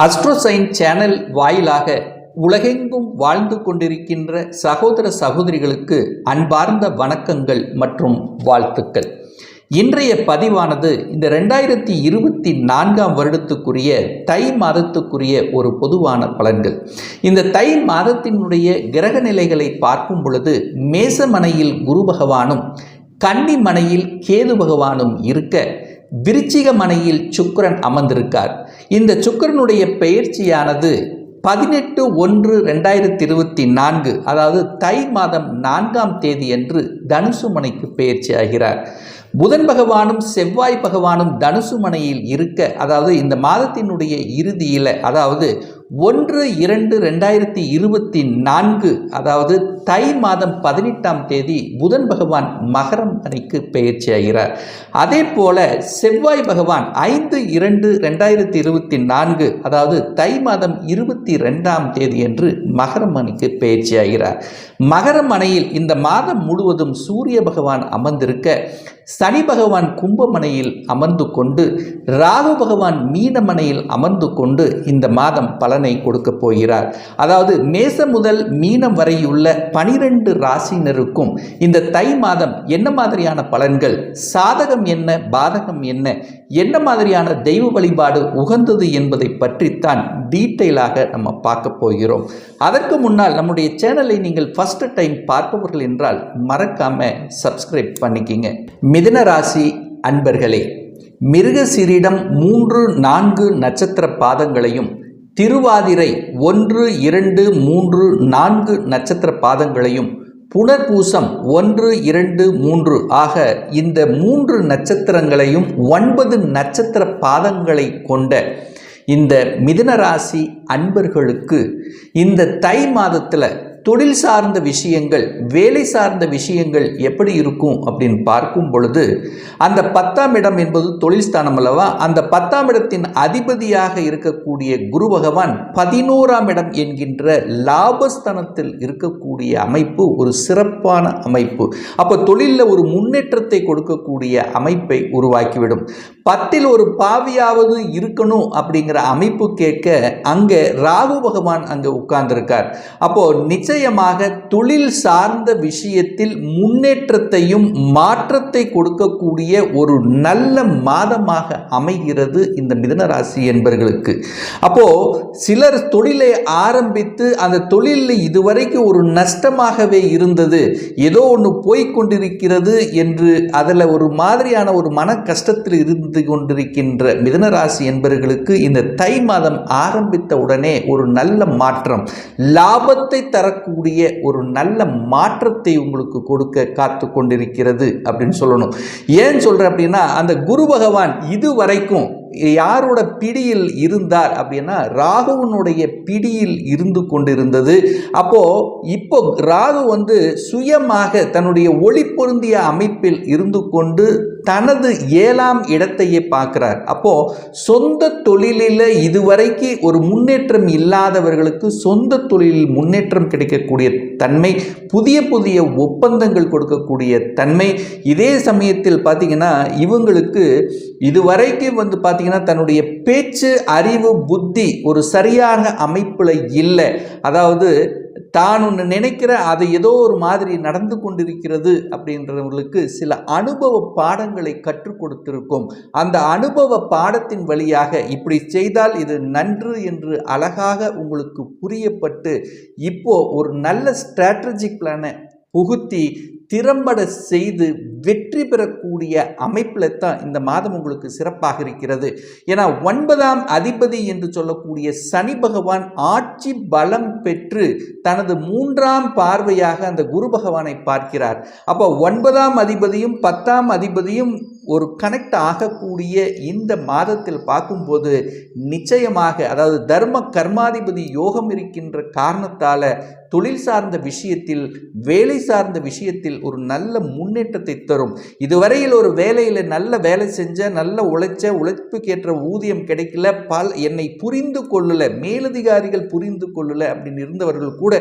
அஸ்ட்ரோசைன் channel வாயிலாக உலகெங்கும் வாழ்ந்து கொண்டிருக்கின்ற சகோதர சகோதரிகளுக்கு அன்பார்ந்த வணக்கங்கள் மற்றும் வாழ்த்துக்கள். இன்றைய பதிவானது இந்த ரெண்டாயிரத்தி இருபத்தி நான்காம் வருடத்துக்குரிய தை மாதத்துக்குரிய ஒரு பொதுவான பலன்கள். இந்த தை மாதத்தினுடைய கிரக நிலைகளை பார்க்கும் பொழுது மேசமனையில் குரு பகவானும் கன்னி மனையில் கேது பகவானும் இருக்க விருச்சிக மனையில் சுக்கரன் அமர்ந்திருக்கார். இந்த சுக்கிரனுடைய பெயர்ச்சியானது பதினெட்டு ஒன்று ரெண்டாயிரத்தி இருபத்தி நான்கு அதாவது தை மாதம் நான்காம் தேதி என்று தனுசு மனைக்கு பெயர்ச்சி ஆகிறார் புதன் பகவானும் செவ்வாய் பகவானும் தனுசு மனையில் இருக்க அதாவது இந்த மாதத்தினுடைய இறுதியில் அதாவது ஒன்று இரண்டு ரெண்டாயிரத்தி இருபத்தி நான்கு அதாவது தை மாதம் பதினெட்டாம் தேதி புதன் பகவான் மகரம் அணிக்கு பெயர்ச்சி ஆகிறார் அதே போல செவ்வாய் பகவான் ஐந்து இரண்டு ரெண்டாயிரத்தி இருபத்தி நான்கு அதாவது தை மாதம் இருபத்தி ரெண்டாம் தேதி என்று மகரம் அணிக்கு பெயர்ச்சி ஆகிறார் மகரம் அணையில் இந்த மாதம் முழுவதும் சூரிய பகவான் அமர்ந்திருக்க சனி பகவான் கும்பமனையில் அமர்ந்து கொண்டு ராகு பகவான் மீனமனையில் அமர்ந்து கொண்டு இந்த மாதம் பலன் கொடுக்க போகிறார். அதாவது மேசம் முதல் மீனம் வரையுள்ள பனிரெண்டு ராசினருக்கும் இந்த தை மாதம் என்ன மாதிரியான பலன்கள்? சாதகம் என்ன? பாதகம் என்ன? என்ன மாதிரியான தெய்வ வழிபாடு உகந்தது என்பதை பற்றித்தான் டீட்டெயிலாக நம்ம பார்க்க போகிறோம். அதற்கு முன்னால் நம்முடைய சேனலை நீங்கள் ஃபஸ்ட்டு டைம் பார்ப்பவர்கள் என்றால் மறக்காம சப்ஸ்கிரைப் பண்ணிக்கிங்க. மிதன ராசி அன்பர்களே மிருகசிரிடம் மூன்று நான்கு நட்சத்திர பாதங்களையும் திருவாதிரை ஒன்று இரண்டு மூன்று நான்கு நட்சத்திர பாதங்களையும் புனர்பூசம் ஒன்று இரண்டு மூன்று ஆக இந்த மூன்று நட்சத்திரங்களையும் ஒன்பது நட்சத்திர பாதங்களை கொண்ட இந்த மிதுனராசி அன்பர்களுக்கு இந்த தை மாதத்தில் தொழில் சார்ந்த விஷயங்கள் வேலை சார்ந்த விஷயங்கள் எப்படி இருக்கும் அப்படின்னு பார்க்கும் பொழுது அந்த பத்தாம் இடம் என்பது தொழில் ஸ்தானம் அல்லவா? அந்த பத்தாம் இடத்தின் அதிபதியாக இருக்கக்கூடிய குரு பகவான் பதினோராம் இடம் என்கின்ற லாபஸ்தானத்தில் இருக்கக்கூடிய அமைப்பு ஒரு சிறப்பான அமைப்பு. அப்போ தொழிலில் ஒரு முன்னேற்றத்தை கொடுக்கக்கூடிய அமைப்பை உருவாக்கிவிடும். பத்தில் ஒரு பாவியாவது இருக்கணும் அப்படிங்கிற அமைப்பு கேட்க அங்கே ராகு பகவான் அங்கே உட்கார்ந்திருக்கார். அப்போ நிச்சயமாக தொழில் சார்ந்த விஷயத்தில் முன்னேற்றத்தையும் மாற்றத்தை கொடுக்கக்கூடிய ஒரு நல்ல மாதமாக அமைகிறது இந்த மிதனராசி என்பர்களுக்கு. அப்போ சிலர் தொழிலை ஆரம்பித்து அந்த தொழிலில் இதுவரைக்கும் ஒரு நஷ்டமாகவே இருந்தது. ஏதோ ஒன்று போய்கொண்டிருக்கிறது என்று அதில் ஒரு மாதிரியான ஒரு மன கஷ்டத்தில் இருந்து கொண்டிருக்கின்ற மிதனராசி என்பவர்களுக்கு இந்த தை மாதம் ஆரம்பித்த உடனே ஒரு நல்ல மாற்றம். லாபத்தை தரக்கூடிய ஒரு நல்ல மாற்றத்தை உங்களுக்கு கொடுக்க காத்து கொண்டிருக்கிறது அப்படின்னு சொல்லணும். ஏன் சொல்கிறேன் அப்படின்னா அந்த குரு பகவான் இதுவரைக்கும் யாரோட பிடியில் இருந்தார் அப்படின்னா ராகுவனுடைய பிடியில் இருந்து கொண்டிருந்தது. அப்போது இப்போ ராகு வந்து சுயமாக தன்னுடைய ஒளி பொருந்திய அமைப்பில் இருந்து கொண்டு தனது ஏழாம் இடத்தையே பார்க்கிறார். அப்போ சொந்த தொழிலில் இதுவரைக்கு ஒரு முன்னேற்றம் இல்லாதவர்களுக்கு சொந்த தொழிலில் முன்னேற்றம் கிடைக்கக்கூடிய தன்மை புதிய புதிய ஒப்பந்தங்கள் கொடுக்கக்கூடிய தன்மை இதே சமயத்தில் பார்த்தீங்கன்னா இவங்களுக்கு இதுவரைக்கும் வந்து பார்த்திங்கன்னா தன்னுடைய பேச்சு அறிவு புத்தி ஒரு சரியான அமைப்பில் இல்லை. அதாவது தான் ஒன்று நினைக்கிற அது ஏதோ ஒரு மாதிரி நடந்து கொண்டிருக்கிறது அப்படின்றவங்களுக்கு சில அனுபவ பாடங்களை கற்றுக் கொடுத்திருக்கும். அந்த அனுபவ பாடத்தின் வழியாக இப்படி செய்தால் இது நன்று என்று அழகாக உங்களுக்கு புரியப்பட்டு இப்போ ஒரு நல்ல ஸ்ட்ராட்டஜிக் பிளானை புகுத்தி திறம்பட செய்து வெற்றி பெறக்கூடிய அமைப்பில் தான் இந்த மாதம் உங்களுக்கு சிறப்பாக இருக்கிறது. ஏன்னா ஒன்பதாம் அதிபதி என்று சொல்லக்கூடிய சனி பகவான் ஆட்சி பலம் பெற்று தனது மூன்றாம் பார்வையாக அந்த குரு பகவானை பார்க்கிறார். அப்போ ஒன்பதாம் அதிபதியும் பத்தாம் அதிபதியும் ஒரு கனெக்ட் ஆகக்கூடிய இந்த மாதத்தில் பார்க்கும்போது நிச்சயமாக அதாவது தர்ம கர்மாதிபதி யோகம் இருக்கின்ற காரணத்தால் தொழில் சார்ந்த விஷயத்தில் வேலை சார்ந்த விஷயத்தில் ஒரு நல்ல முன்னேற்றத்தை தரும். இதுவரையில் ஒரு வேலையில் நல்ல வேலை செஞ்ச நல்ல உழைச்ச உழைப்புக்கேற்ற ஊதியம் கிடைக்கல பல் என்னை புரிந்து கொள்ளலை மேலதிகாரிகள் புரிந்து கொள்ளலை அப்படின்னு இருந்தவர்கள் கூட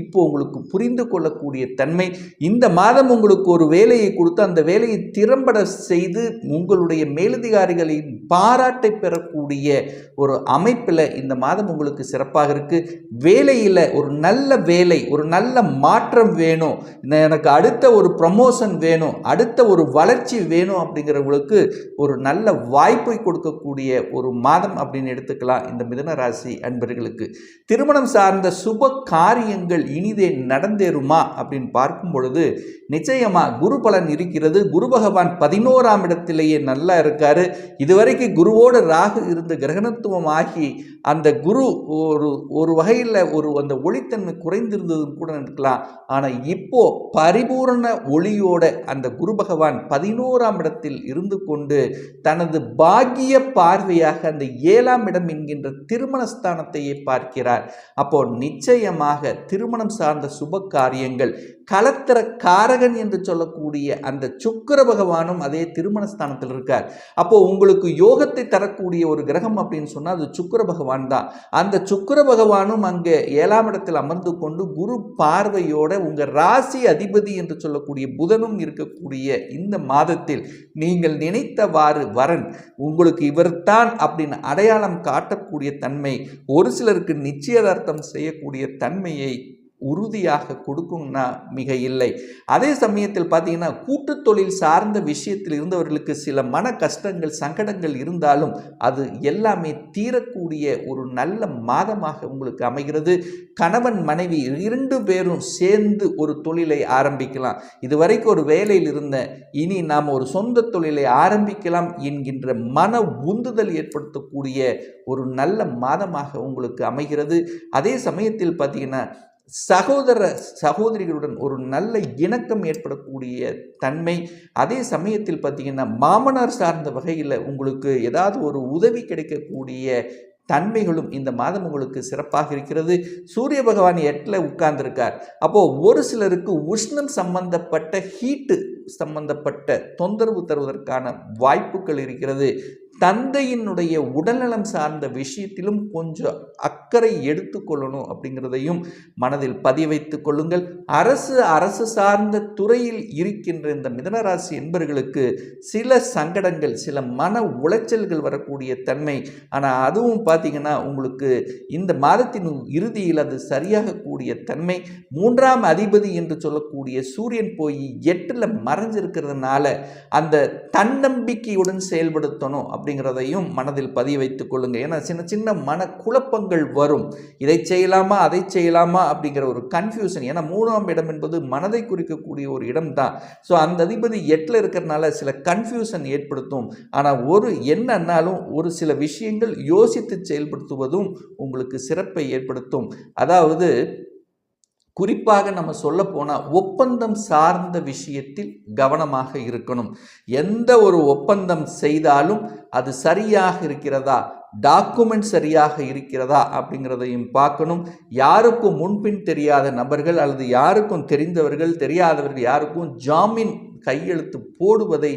இப்போ உங்களுக்கு புரிந்து கொள்ளக்கூடிய தன்மை. இந்த மாதம் உங்களுக்கு ஒரு வேலையை கொடுத்து அந்த வேலையை திறம்பட செய்து உங்களுடைய மேலதிகாரிகளின் பாராட்டை பெறக்கூடிய ஒரு அமைப்பில் இந்த மாதம் உங்களுக்கு சிறப்பாக இருக்குது வேலையில் ஒரு நல்ல வே வேலை ஒரு நல்ல மாற்றம் வேணும். இந்த எனக்கு அடுத்த ஒரு ப்ரமோஷன் வேணும் அடுத்த ஒரு வளர்ச்சி வேணும் அப்படிங்கிறவங்களுக்கு ஒரு நல்ல வாய்ப்பை கொடுக்கக்கூடிய ஒரு மாதம் அப்படின்னு எடுத்துக்கலாம் இந்த மிதன ராசி அன்பர்களுக்கு. திருமணம் சார்ந்த சுப காரியங்கள் இனிதே நடந்தேறுமா அப்படின்னு பார்க்கும் பொழுது நிச்சயமாக குரு பலன் இருக்கிறது. குரு பகவான் பதினோராம் இடத்திலேயே நல்லா இருக்காரு. இதுவரைக்கும் குருவோடு ராகு இருந்த கிரகணத்துவம் ஆகி அந்த குரு ஒரு ஒரு வகையில் ஒரு அந்த ஒளித்தன்மை குறைந்திருந்ததும் கூட இருக்கலாம். ஆனால் இப்போ பரிபூரண ஒளியோட அந்த குரு பகவான் பதினோராம் இடத்தில் இருந்து கொண்டு தனது பாக்கிய பார்வையாக அந்த ஏழாம் இடம் என்கின்ற திருமணஸ்தானத்தையே பார்க்கிறார். அப்போ நிச்சயமாக திருமணம் சார்ந்த சுப காரியங்கள் கலத்திர காரகன் என்று சொல்லக்கூடிய அந்த சுக்கிர பகவானும் அதே திருமணஸ்தானத்தில் இருக்கார். அப்போ உங்களுக்கு யோகத்தை தரக்கூடிய ஒரு கிரகம் அப்படின்னு சொன்னால் அது சுக்கிர பகவான் தான். அந்த சுக்கிர பகவானும் அங்கே ஏழாம் இடத்தில் அமர்ந்து கொண்டு குரு பார்வையோட உங்கள் ராசி அதிபதி என்று சொல்லக்கூடிய புதனும் இருக்கக்கூடிய இந்த மாதத்தில் நீங்கள் நினைத்தவாறு வரன். உங்களுக்கு இவர்தான் அப்படின்னு அடையாளம் காட்டக்கூடிய தன்மை ஒரு சிலருக்கு நிச்சயதார்த்தம் செய்யக்கூடிய தன்மையை உறுதியாக கொடுக்கும்னா மிக இல்லை. அதே சமயத்தில் பார்த்தீங்கன்னா கூட்டு தொழில் சார்ந்த விஷயத்தில் இருந்தவர்களுக்கு சில மன கஷ்டங்கள் சங்கடங்கள் இருந்தாலும் அது எல்லாமே தீரக்கூடிய ஒரு நல்ல மாதமாக உங்களுக்கு அமைகிறது. கணவன் மனைவி இரண்டு பேரும் சேர்ந்து ஒரு தொழிலை ஆரம்பிக்கலாம். இதுவரைக்கும் ஒரு வேலையில் இருந்த இனி நாம் ஒரு சொந்த தொழிலை ஆரம்பிக்கலாம் என்கின்ற மன உந்துதல் ஏற்படுத்தக்கூடிய ஒரு நல்ல மாதமாக உங்களுக்கு அமைகிறது. அதே சமயத்தில் பார்த்தீங்கன்னா சகோதர சகோதரிகளுடன் ஒரு நல்ல இணக்கம் ஏற்படக்கூடிய தன்மை. அதே சமயத்தில் பார்த்தீங்கன்னா மாமனார் சார்ந்த வகையில் உங்களுக்கு ஏதாவது ஒரு உதவி கிடைக்கக்கூடிய தன்மைகளும் இந்த மாதம் உங்களுக்கு சிறப்பாக இருக்கிறது. சூரிய பகவான் எட்டில் உட்கார்ந்துருக்கார். அப்போது ஒரு சிலருக்கு உஷ்ணம் சம்பந்தப்பட்ட ஹீட்டு சம்பந்தப்பட்ட தொந்தரவு தருவதற்கான வாய்ப்புகள் இருக்கிறது. தந்தையினுடைய உடல்நலம் சார்ந்த விஷயத்திலும் கொஞ்சம் அக்கறை எடுத்துக்கொள்ளணும் அப்படிங்கிறதையும் மனதில் பதிவைத்து கொள்ளுங்கள். அரசு அரசு சார்ந்த துறையில் இருக்கின்ற இந்த மிதனராசி என்பர்களுக்கு சில சங்கடங்கள் சில மன உளைச்சல்கள் வரக்கூடிய தன்மை. ஆனால் அதுவும் பார்த்தீங்கன்னா உங்களுக்கு இந்த மாதத்தின் இறுதியில் அது சரியாகக்கூடிய தன்மை. மூன்றாம் அதிபதி என்று சொல்லக்கூடிய சூரியன் போய் எட்டில் மறைஞ்சிருக்கிறதுனால அந்த தன்னம்பிக்கையுடன் செயல்படுத்தணும் அப்படிங்கிறதையும் மனதில் பதிய வைத்துக் கொள்ளுங்கள் ஏன்னா சின்ன சின்ன மன குழப்பங்கள் வரும். இதை செய்யலாமா அதை செய்யலாமா அப்படிங்கிற ஒரு கன்ஃபியூஷன் ஏன்னா மூணாம் இடம் என்பது மனதை குறிக்கக்கூடிய ஒரு இடம் தான் ஸோ அந்த அதிபதி எட்டில் இருக்கிறனால சில கன்ஃபியூஷன் ஏற்படுத்தும். ஆனால் ஒரு என்னன்னாலும் ஒரு சில விஷயங்கள் யோசித்து செயல்படுத்துவதும் உங்களுக்கு சிறப்பை ஏற்படுத்தும். அதாவது குறிப்பாக நம்ம சொல்ல போனால் ஒப்பந்தம் சார்ந்த விஷயத்தில் கவனமாக இருக்கணும். எந்த ஒரு ஒப்பந்தம் செய்தாலும் அது சரியாக இருக்கிறதா? டாக்குமெண்ட் சரியாக இருக்கிறதா? அப்படிங்கிறதையும் பார்க்கணும். யாருக்கும் முன்பின் தெரியாத நபர்கள் அல்லது யாருக்கும் தெரிந்தவர்கள் தெரியாதவர்கள் யாருக்கும் ஜாமீன் கையெழுத்து போடுவதை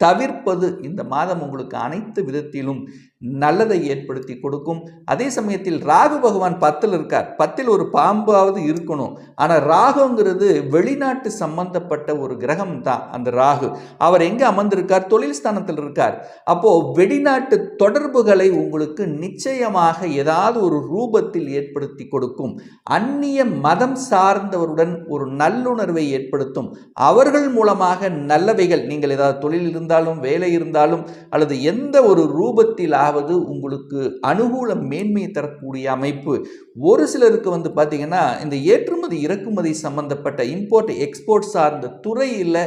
தவிர்ப்பது இந்த மாதம் உங்களுக்கு அனைத்து விதத்திலும் நல்லதை ஏற்படுத்தி கொடுக்கும். அதே சமயத்தில் ராகு பகவான் பத்தில் இருக்கார். பத்தில் ஒரு பாம்பாவது இருக்கணும். ஆனால் ராகுங்கிறது வெளிநாட்டு சம்பந்தப்பட்ட ஒரு கிரகம் தான் அந்த ராகு. அவர் எங்கே அமர்ந்திருக்கார்? தொழில் ஸ்தானத்தில் இருக்கார். அப்போது வெளிநாட்டு தொடர்புகளை உங்களுக்கு நிச்சயமாக ஏதாவது ஒரு ரூபத்தில் ஏற்படுத்தி கொடுக்கும். அந்நிய மதம் சார்ந்தவருடன் ஒரு நல்லுணர்வை ஏற்படுத்தும். அவர்கள் மூலமாக நல்லவைகள் நீங்கள் ஏதாவது தொழில் இருந்தாலும் வேலை இருந்தாலும் அல்லது எந்த ஒரு ரூபத்திலாக அதாவது உங்களுக்கு அனுகூல மேன்மையை தரக்கூடிய அமைப்பு ஒரு சிலருக்கு வந்து பார்த்திங்கன்னா இந்த ஏற்றுமதி இறக்குமதி சம்பந்தப்பட்ட இம்போர்ட் எக்ஸ்போர்ட் சார்ந்த துறையில்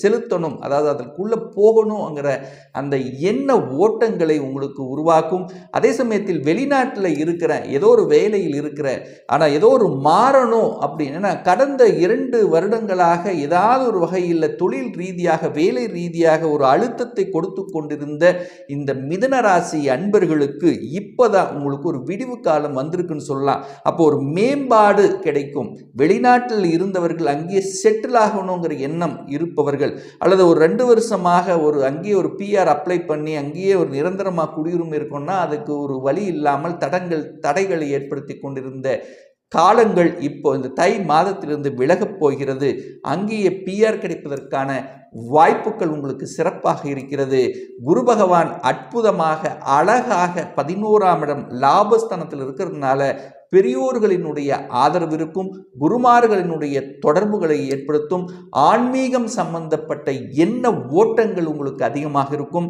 செலுத்தணும் அதாவது அதற்குள்ளே போகணுங்கிற அந்த எண்ண ஓட்டங்களை உங்களுக்கு உருவாக்கும். அதே சமயத்தில் வெளிநாட்டில் இருக்கிற ஏதோ ஒரு வேலையில் இருக்கிற ஆனால் ஏதோ ஒரு மாறணும் அப்படின்னா கடந்த இரண்டு வருடங்களாக ஏதாவது ஒரு வகையில் தொழில் ரீதியாக வேலை ரீதியாக ஒரு அழுத்தத்தை கொடுத்து கொண்டிருந்த இந்த மிதனராசி ராசி அன்பர்களுக்கு இப்போதான் உங்களுக்கு ஒரு விடிவு காலம் வந்திருக்குன்னு சொல்லலாம். அப்போ ஒரு மேம்பாடு கிடைக்கும். வெளிநாட்டில் இருந்தவர்கள் அங்கேயே செட்டில் ஆகணுங்கிற எண்ணம் இருப்பவர்கள் அல்லது ஒரு ரெண்டு வருஷமாக ஒரு அங்கேயே ஒரு பிஆர் அப்ளை பண்ணி அங்கேயே ஒரு நிரந்தரமாக குடியுரிமை இருக்கணும்னா அதுக்கு ஒரு வழி இல்லாமல் தடங்கள் தடைகளை ஏற்படுத்தி கொண்டிருந்த காலங்கள் இப்போ இந்த தை மாதத்திலிருந்து விலகப் போகிறது. அங்கேயே பிஆர் கிடைப்பதற்கான வாய்ப்புகள் உங்களுக்கு சிறப்பாக இருக்கிறது. குரு பகவான் அற்புதமாக அழகாக பதினோராம் இடம் லாபஸ்தானத்தில் இருக்கிறதுனால பெரியோர்களினுடைய ஆதரவு இருக்கும் குருமார்களினுடைய தொடர்புகளை ஏற்படுத்தும் ஆன்மீகம் சம்பந்தப்பட்ட என்ன ஓட்டங்கள் உங்களுக்கு அதிகமாக இருக்கும்.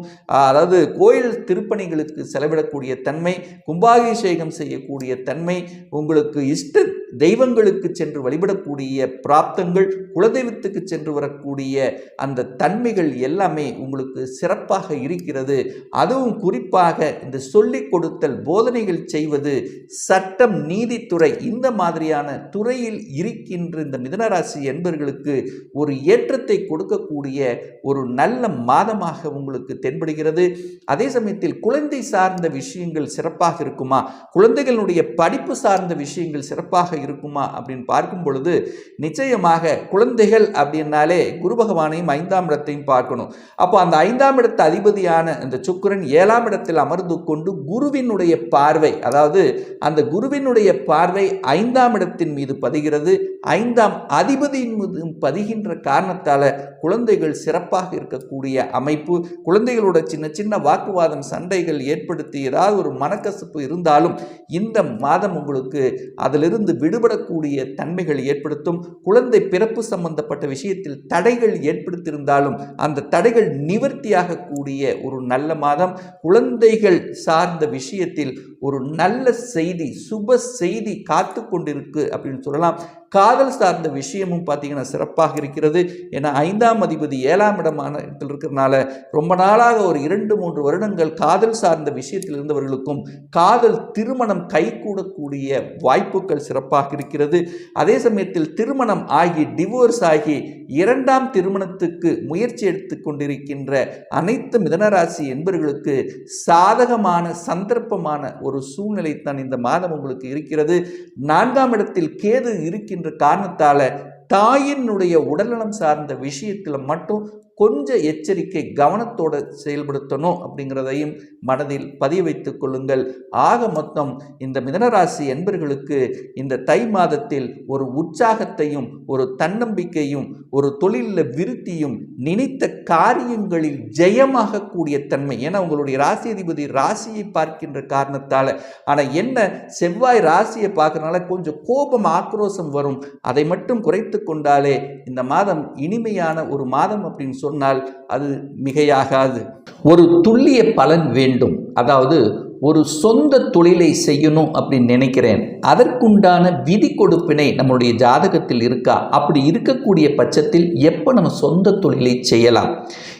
அதாவது கோயில் திருப்பணிகளுக்கு செலவிடக்கூடிய தன்மை கும்பாபிஷேகம் செய்யக்கூடிய தன்மை உங்களுக்கு இஷ்ட தெய்வங்களுக்கு சென்று வழிபடக்கூடிய பிராப்தங்கள் குலதெய்வத்துக்கு சென்று வரக்கூடிய அந்த தன்மைகள் எல்லாமே உங்களுக்கு சிறப்பாக இருக்கிறது. அதுவும் குறிப்பாக இந்த சொல்லிக் கொடுத்தல் போதனைகள் செய்வது சட்டம் நீதித்துறை இந்த மாதிரியான துறையில் இருக்கின்ற இந்த மிதனராசி என்பர்களுக்கு ஒரு ஏற்றத்தை கொடுக்கக்கூடிய ஒரு நல்ல மாதமாக உங்களுக்கு தென்படுகிறது. அதே சமயத்தில் குழந்தை சார்ந்த விஷயங்கள் சிறப்பாக இருக்குமா? குழந்தைகளுடைய படிப்பு சார்ந்த விஷயங்கள் சிறப்பாக இருக்குமா அப்படின்னு பார்க்கும் பொழுது நிச்சயமாக குழந்தைகள் அப்படின்னாலே குரு பகவானையும் ஐந்தாம் இடத்தையும் பார்க்கணும். அப்போ அந்த ஐந்தாம் இடத்து அதிபதியான இந்த சுக்கரன் ஏழாம் இடத்தில் அமர்ந்து கொண்டு குருவினுடைய பார்வை அதாவது அந்த குருவினுடைய பார்வை ஐந்தாம் இடத்தின் மீது பதிகிறது. ஐந்தாம் அதிபதியின் மீது பதிகின்ற காரணத்தால் குழந்தைகள் சிறப்பாக இருக்கக்கூடிய அமைப்பு குழந்தைகளோட சின்ன சின்ன வாக்குவாதம் சண்டைகள் ஏற்படுத்தி ஏதாவது ஒரு மனக்கசப்பு இருந்தாலும் இந்த மாதம் உங்களுக்கு அதிலிருந்து விடுபடக்கூடிய தன்மைகள் ஏற்படுத்தும் குழந்தை பிறப்பு சம்பந்தப்பட்ட விஷயத்தில் தடைகள் ஏற்படுத்தியிருந்தாலும் அந்த தடைகள் நிவர்த்தியாகக்கூடிய ஒரு நல்ல மாதம். குழந்தைகள் சார்ந்த விஷயத்தில் ஒரு நல்ல செய்தி சுப செய்தி காத்து கொண்டிருக்கு அப்படின்னு சொல்லலாம். காதல் சார்ந்த விஷயமும் பார்த்தீங்கன்னா சிறப்பாக இருக்கிறது. ஏன்னா ஐந்தாம் அதிபதி ஏழாம் இடமான இடத்தில் இருக்கிறனால ரொம்ப நாளாக ஒரு இரண்டு மூன்று வருடங்கள் காதல் சார்ந்த விஷயத்தில் இருந்தவர்களுக்கும் காதல் திருமணம் கைகூடக்கூடிய வாய்ப்புகள் சிறப்பாக இருக்கிறது. அதே சமயத்தில் திருமணம் ஆகி டிவோர்ஸ் ஆகி இரண்டாம் திருமணத்துக்கு முயற்சி எடுத்து கொண்டிருக்கின்ற அனைத்து மிதனராசி என்பவர்களுக்கு சாதகமான சந்தர்ப்பமான ஒரு சூழ்நிலை தான் இந்த மாதம் உங்களுக்கு இருக்கிறது. நான்காம் இடத்தில் கேது இருக்கின்ற காரணத்தால் தாயினுடைய உடல்நலம் சார்ந்த விஷயத்தில் மட்டும் கொஞ்சம் எச்சரிக்கை கவனத்தோடு செயல்படுத்தணும் அப்படிங்கிறதையும் மனதில் பதிய வைத்துக் கொள்ளுங்கள். ஆக மொத்தம் இந்த மிதனராசி என்பர்களுக்கு இந்த தை மாதத்தில் ஒரு உற்சாகத்தையும் ஒரு தன்னம்பிக்கையும் ஒரு தொழிலில் விருத்தியும் நினைத்த காரியங்களில் ஜெயமாகக்கூடிய தன்மை. ஏன்னா உங்களுடைய ராசி அதிபதி ராசியை பார்க்கின்ற காரணத்தால். ஆனால் என்ன செவ்வாய் ராசியை பார்க்கறனால கொஞ்சம் கோபம் ஆக்ரோஷம் வரும். அதை மட்டும் குறைத்து கொண்டாலே இந்த மாதம் இனிமையான ஒரு மாதம் அப்படின்னு சொன்னால் அது மிகையாகாது. ஒரு துல்லிய பலன் வேண்டும். அதாவது ஒரு சொந்த தொழிலை செய்யணும் அப்படின்னு நினைக்கிறேன். அதற்குண்டான விதி கொடுப்பினை நம்மளுடைய ஜாதகத்தில் இருக்கா? அப்படி இருக்கக்கூடிய பட்சத்தில் எப்போ நம்ம சொந்த தொழிலை செய்யலாம்?